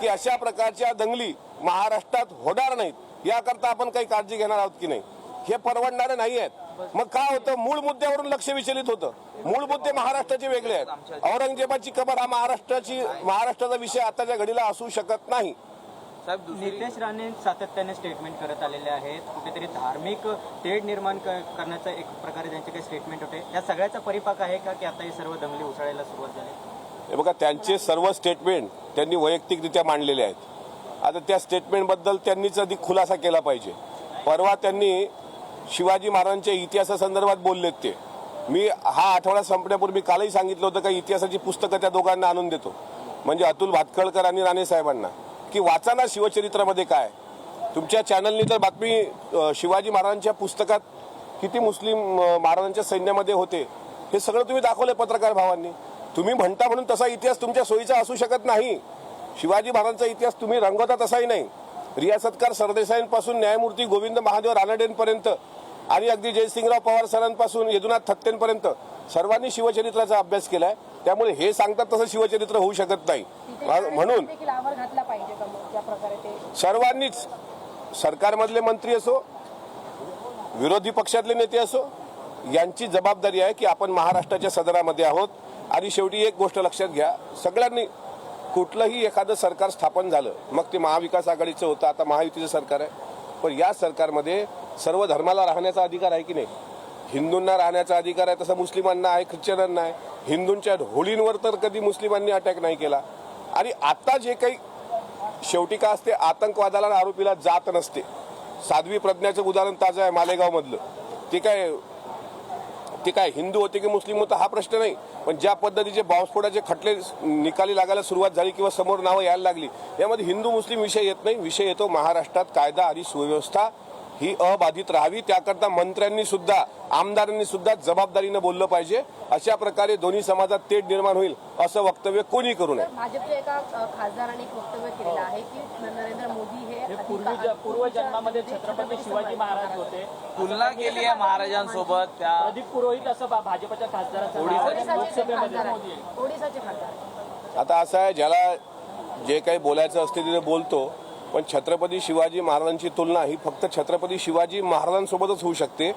की अशा प्रकारच्या दंगली महाराष्ट्रात होणार नाहीत. याकरता आपण काही काळजी घेणार आहोत की नाही? हे परवडणारे नाही आहेत. मग काय होतं? मूळ मुद्द्यावरून लक्ष विचलित होतं. मूळ मुद्दे महाराष्ट्राचे वेगळे आहेत. औरंगजेबाची कबर हा महाराष्ट्राची महाराष्ट्राचा विषय आताच्या घडीला असू शकत नाही. साहेब दुसरी नितेश राणे सातत्याने स्टेटमेंट करत आलेले आहेत. कुठेतरी धार्मिक तेढ निर्माण क- करण्याचं एक प्रकारे त्यांचे काही स्टेटमेंट होते. या सगळ्याचा परिपाक आहे का की आता हे सर्व दंगली उचलायला सुरुवात झाली? हे बघा त्यांचे सर्व स्टेटमेंट त्यांनी वैयक्तिकरित्या मांडलेले आहेत. आता त्या स्टेटमेंटबद्दल त्यांनीच अधिक खुलासा केला पाहिजे. परवा त्यांनी शिवाजी महाराजांच्या इतिहासासंदर्भात बोललेत ते. मी हा आठवडा संपण्यापूर्वी कालही सांगितलं होतं का इतिहासाची पुस्तकं त्या दोघांना आणून देतो. म्हणजे अतुल भातखळकर आणि राणे साहेबांना. की वाचा ना शिवचरित्रामध्ये काय तुमच्या चॅनलनी तर बातमी शिवाजी महाराजांच्या पुस्तकात किती मुस्लिम महाराजांच्या सैन्यामध्ये होते. हे सगळं तुम्ही दाखवलंय पत्रकार भावांनी. तुम्ही म्हणता म्हणून तसा इतिहास तुमच्या सोयीचा असू शकत नाही. शिवाजी महाराजांचा इतिहास तुम्ही रंगवता तसाही नाही. रियासतकार सरदेसाईंपासून न्यायमूर्ती गोविंद महादेव रानडेंपर्यंत आणि अगदी जयसिंगराव पवार सरांपासून यदुनाथ थत्तेंपर्यंत सर्वांनी शिवचरित्राचा अभ्यास केलाय. त्यामुळे हे सांगतात तसं शिवचरित्र होऊ शकत नाही. म्हणून सर्वांनीच. सरकारमधले मंत्री असो विरोधी पक्षातले नेते असो यांची जबाबदारी आहे की आपण महाराष्ट्राच्या सदरामध्ये आहोत. आणि शेवटी एक गोष्ट लक्षात घ्या सगळ्यांनी कुठलंही एखादं सरकार स्थापन झालं मग ते महाविकास आघाडीचं होतं आता महायुतीचं सरकार आहे. पण या सरकारमध्ये सर्व धर्माला राहण्याचा अधिकार आहे की नाही? हिंदूंना राहण्याचा अधिकार आहे तसं मुस्लिमांना आहे ख्रिश्चनांना आहे. हिंदूंच्या होळींवर तर कधी मुस्लिमांनी अटॅक नाही केला. आणि आता जे काही शेवटी का असते आतंकवादाला आरोपीला जात नसते. साध्वी प्रज्ञाचं उदाहरण ताजं आहे मालेगावमधलं. ते काय ते काय हिंदू होते की मुस्लिम होतं हा प्रश्न नाही. पण ज्या पद्धतीचे बॉम्बस्फोटाचे खटले निकाली लागायला सुरुवात झाली किंवा समोर नावं यायला लागली यामध्ये हिंदू मुस्लिम विषय येत नाही. विषय येतो महाराष्ट्रात कायदा आणि सुव्यवस्था. ही अबाधित राहावी त्याकरता मंत्र्यांनी सुद्धा आमदारांनी सुद्धा जबाबदारीनं बोललं पाहिजे. अशा प्रकारे दोन्ही समाजात तेढ निर्माण होईल असं वक्तव्य कोणी करू नये. भाजपच्या एका अ, खासदाराने एक वक्तव्य केलेलं आहे की नरेंद्र मोदी हे अधिक- पूर्वी पूर्वजन्मामध्ये छत्रपती शिवाजी महाराज होते. तुलना केली आहे महाराजांसोबत त्या अधिक पुरोहित असं भाजपच्या खासदाराचं. ओडिसाचे खासदार. आता असं आहे ज्याला जे काही बोलायचं असते तिथे बोलतो. पण छत्रपती शिवाजी महाराजांची तुलना ही फक्त छत्रपती शिवाजी महाराजांसोबतच होऊ शकते.